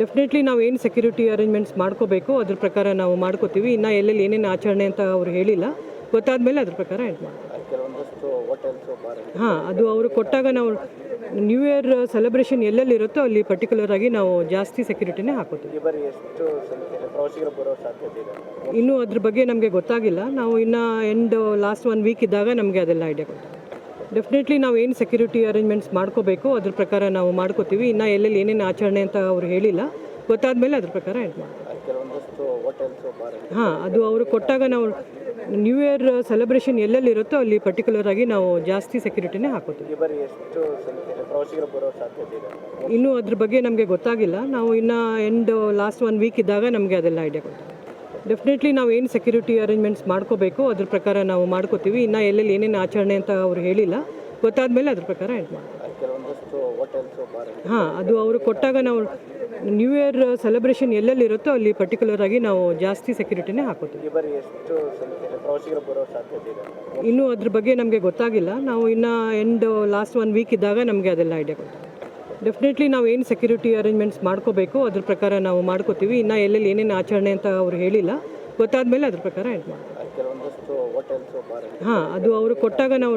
Definitely ನಾವು ಏನು security arrangements ಮಾಡ್ಕೋಬೇಕು ಅದ್ರ ಪ್ರಕಾರ ನಾವು ಮಾಡ್ಕೋತೀವಿ. ಇನ್ನು ಎಲ್ಲೆಲ್ಲಿ ಏನೇನು ಆಚರಣೆ ಅಂತ ಅವ್ರು ಹೇಳಿಲ್ಲ. ಗೊತ್ತಾದ್ಮೇಲೆ ಅದ್ರ ಪ್ರಕಾರ ಹೆಲ್ಪ್ ಮಾಡ್ತೀವಿ. ಹಾಂ ಅದು ಅವರು ಕೊಟ್ಟಾಗ ನಾವು ನ್ಯೂ ಇಯರ್ ಸೆಲೆಬ್ರೇಷನ್ ಎಲ್ಲೆಲ್ಲಿ ಇರುತ್ತೋ ಅಲ್ಲಿ ಪರ್ಟಿಕ್ಯುಲರ್ ಆಗಿ ನಾವು ಜಾಸ್ತಿ ಸೆಕ್ಯೂರಿಟಿನೇ ಹಾಕೋತೀವಿ. ಇನ್ನೂ ಅದ್ರ ಬಗ್ಗೆ ನಮಗೆ ಗೊತ್ತಾಗಿಲ್ಲ. ನಾವು ಇನ್ನು ಎಂಡ್ ಲಾಸ್ಟ್ ಒನ್ ವೀಕ್ ಇದ್ದಾಗ ನಮಗೆ ಅದೆಲ್ಲ ಐಡಿಯಾ ಗೊತ್ತಾಗುತ್ತೆ ಡೆಫಿನೆಟ್ಲಿ ನಾವು ಏನು ಸೆಕ್ಯೂರಿಟಿ ಅರೇಂಜ್ಮೆಂಟ್ಸ್ ಮಾಡ್ಕೋಬೇಕು ಅದ್ರ ಪ್ರಕಾರ ನಾವು ಮಾಡ್ಕೋತೀವಿ. ಇನ್ನು ಎಲ್ಲೆಲ್ಲಿ ಏನೇನು ಆಚರಣೆ ಅಂತ ಅವ್ರು ಹೇಳಿಲ್ಲ. ಗೊತ್ತಾದ ಮೇಲೆ ಅದ್ರ ಪ್ರಕಾರ ಎಂಟ್ ಮಾಡ್ತೀವಿ. ಹಾಂ ಅದು ಅವರು ಕೊಟ್ಟಾಗ ನಾವು ನ್ಯೂ ಇಯರ್ ಸೆಲೆಬ್ರೇಷನ್ ಎಲ್ಲೆಲ್ಲಿ ಇರುತ್ತೋ ಅಲ್ಲಿ ಪರ್ಟಿಕ್ಯುಲರ್ ಆಗಿ ನಾವು ಜಾಸ್ತಿ ಸೆಕ್ಯೂರಿಟಿನೇ ಹಾಕೋತೀವಿ. ಇನ್ನೂ ಅದ್ರ ಬಗ್ಗೆ ನಮಗೆ ಗೊತ್ತಾಗಿಲ್ಲ. ನಾವು ಇನ್ನು ಎಂಡ್ ಲಾಸ್ಟ್ ಒನ್ ವೀಕ್ ಇದ್ದಾಗ ನಮಗೆ ಅದೆಲ್ಲ ಐಡಿಯಾ ಗೊತ್ತಾಗುತ್ತೆ ಡೆಫಿನೆಟ್ಲಿ ನಾವು ಏನು ಸೆಕ್ಯೂರಿಟಿ ಅರೇಂಜ್ಮೆಂಟ್ಸ್ ಮಾಡ್ಕೋಬೇಕು ಅದ್ರ ಪ್ರಕಾರ ನಾವು ಮಾಡ್ಕೋತೀವಿ. ಇನ್ನು ಎಲ್ಲೆಲ್ಲಿ ಏನೇನು ಆಚರಣೆ ಅಂತ ಅವ್ರು ಹೇಳಿಲ್ಲ. ಗೊತ್ತಾದ ಮೇಲೆ ಅದ್ರ ಪ್ರಕಾರ ಎಂಟ್ ಮಾಡ್ತೀವಿ. ಹಾಂ ಅದು ಅವರು ಕೊಟ್ಟಾಗ ನಾವು ನ್ಯೂ ಇಯರ್ ಸೆಲೆಬ್ರೇಷನ್ ಎಲ್ಲೆಲ್ಲಿ ಇರುತ್ತೋ ಅಲ್ಲಿ ಪರ್ಟಿಕ್ಯುಲರ್ ಆಗಿ ನಾವು ಜಾಸ್ತಿ ಸೆಕ್ಯೂರಿಟಿನೇ ಹಾಕೋತೀವಿ. ಇನ್ನೂ ಅದ್ರ ಬಗ್ಗೆ ನಮಗೆ ಗೊತ್ತಾಗಿಲ್ಲ. ನಾವು ಇನ್ನು ಎಂಡ್ ಲಾಸ್ಟ್ ಒನ್ ವೀಕ್ ಇದ್ದಾಗ ನಮಗೆ ಅದೆಲ್ಲ ಐಡಿಯಾ ಗೊತ್ತಾಗುತ್ತೆ ಡೆಫಿನೆಟ್ಲಿ ನಾವು ಏನು ಸೆಕ್ಯೂರಿಟಿ ಅರೇಂಜ್ಮೆಂಟ್ಸ್ ಮಾಡ್ಕೋಬೇಕು ಅದ್ರ ಪ್ರಕಾರ ನಾವು ಮಾಡ್ಕೋತೀವಿ. ಇನ್ನು ಎಲ್ಲೆಲ್ಲಿ ಏನೇನು ಆಚರಣೆ ಅಂತ ಅವ್ರು ಹೇಳಿಲ್ಲ. ಗೊತ್ತಾದ ಮೇಲೆ ಅದ್ರ ಪ್ರಕಾರ ಎಂಟ್ ಮಾಡ್ತೀವಿ. ಹಾಂ ಅದು ಅವರು ಕೊಟ್ಟಾಗ ನಾವು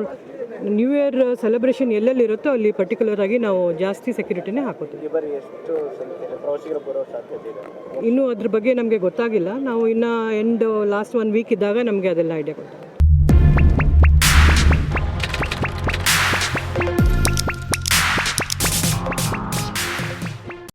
ನ್ಯೂ ಇಯರ್ ಸೆಲೆಬ್ರೇಷನ್ ಎಲ್ಲೆಲ್ಲಿ ಇರುತ್ತೋ ಅಲ್ಲಿ ಪರ್ಟಿಕ್ಯುಲರ್ ಆಗಿ ನಾವು ಜಾಸ್ತಿ ಸೆಕ್ಯೂರಿಟಿನೇ ಹಾಕೋತೀವಿ. ಇನ್ನೂ ಅದ್ರ ಬಗ್ಗೆ ನಮಗೆ ಗೊತ್ತಾಗಿಲ್ಲ. ನಾವು ಇನ್ನು ಎಂಡ್ ಲಾಸ್ಟ್ ಒನ್ ವೀಕ್ ಇದ್ದಾಗ ನಮಗೆ ಅದೆಲ್ಲ ಐಡಿಯಾ ಗೊತ್ತಾಗುತ್ತೆ